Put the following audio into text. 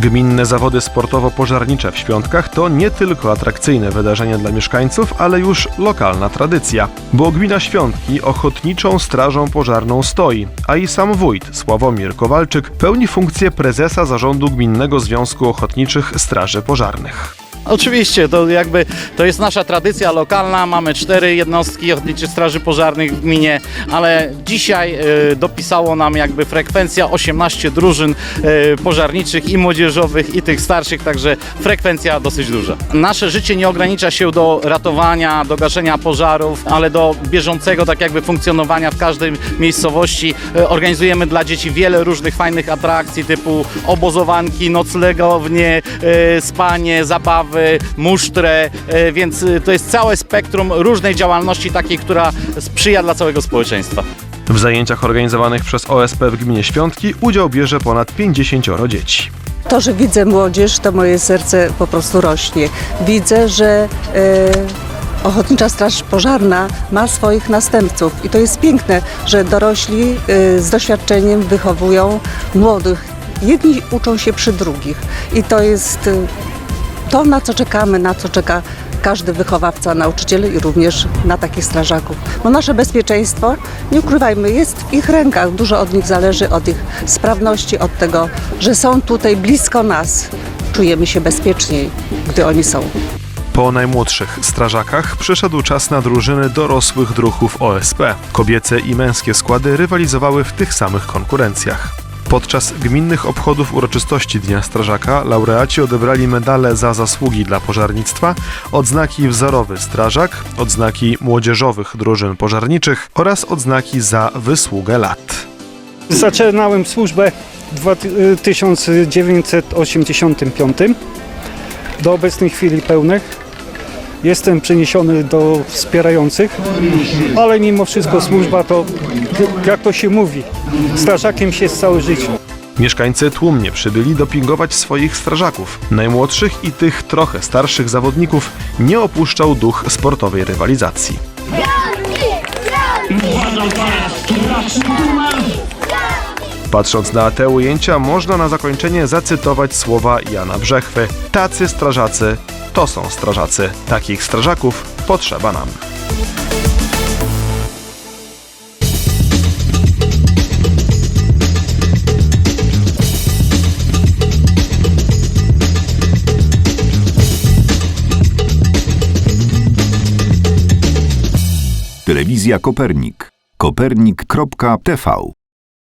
Gminne zawody sportowo-pożarnicze w świątkach to nie tylko atrakcyjne wydarzenie dla mieszkańców, ale już lokalna tradycja. Bo gmina Świątki ochotniczą strażą pożarną stoi, a i sam wójt Sławomir Kowalczyk pełni funkcję prezesa zarządu Gminnego Związku Ochotniczych Straży Pożarnych. Oczywiście, to jakby to jest nasza tradycja lokalna. Mamy cztery jednostki ochotniczych straży pożarnych w gminie, ale dzisiaj e, dopisało nam jakby frekwencja 18 drużyn e, pożarniczych i młodzieżowych i tych starszych, także frekwencja dosyć duża. Nasze życie nie ogranicza się do ratowania, do gaszenia pożarów, ale do bieżącego tak jakby funkcjonowania w każdej miejscowości. E, Organizujemy dla dzieci wiele różnych fajnych atrakcji typu obozowanki, noclegownie, e, spanie, zabawy, musztrę, e, więc e, to jest całe spektrum różnej działalności takiej, która sprzyja dla całego społeczeństwa. W zajęciach organizowanych przez OSP w gminie Świątki udział bierze ponad 50 dzieci. To, że widzę młodzież, to moje serce po prostu rośnie. Widzę, że e, Ochotnicza Straż Pożarna ma swoich następców i to jest piękne, że dorośli e, z doświadczeniem wychowują młodych. Jedni uczą się przy drugich i to jest e, to, na co czekamy, na co czeka każdy wychowawca, nauczyciel i również na takich strażaków. Bo nasze bezpieczeństwo, nie ukrywajmy, jest w ich rękach. Dużo od nich zależy, od ich sprawności, od tego, że są tutaj blisko nas. Czujemy się bezpieczniej, gdy oni są. Po najmłodszych strażakach przyszedł czas na drużyny dorosłych druhów OSP. Kobiece i męskie składy rywalizowały w tych samych konkurencjach. Podczas gminnych obchodów uroczystości Dnia Strażaka laureaci odebrali medale za zasługi dla pożarnictwa, odznaki wzorowy strażak, odznaki młodzieżowych drużyn pożarniczych oraz odznaki za wysługę lat. Zaczynałem służbę w 1985 do obecnej chwili pełnych. Jestem przeniesiony do wspierających, ale mimo wszystko służba to, jak to się mówi, strażakiem się jest całe życie. Mieszkańcy tłumnie przybyli dopingować swoich strażaków. Najmłodszych i tych trochę starszych zawodników nie opuszczał duch sportowej rywalizacji. Patrząc na te ujęcia, można na zakończenie zacytować słowa Jana Brzechwy. Tacy strażacy to są strażacy. Takich strażaków potrzeba nam. Telewizja Kopernik. Kopernik.tv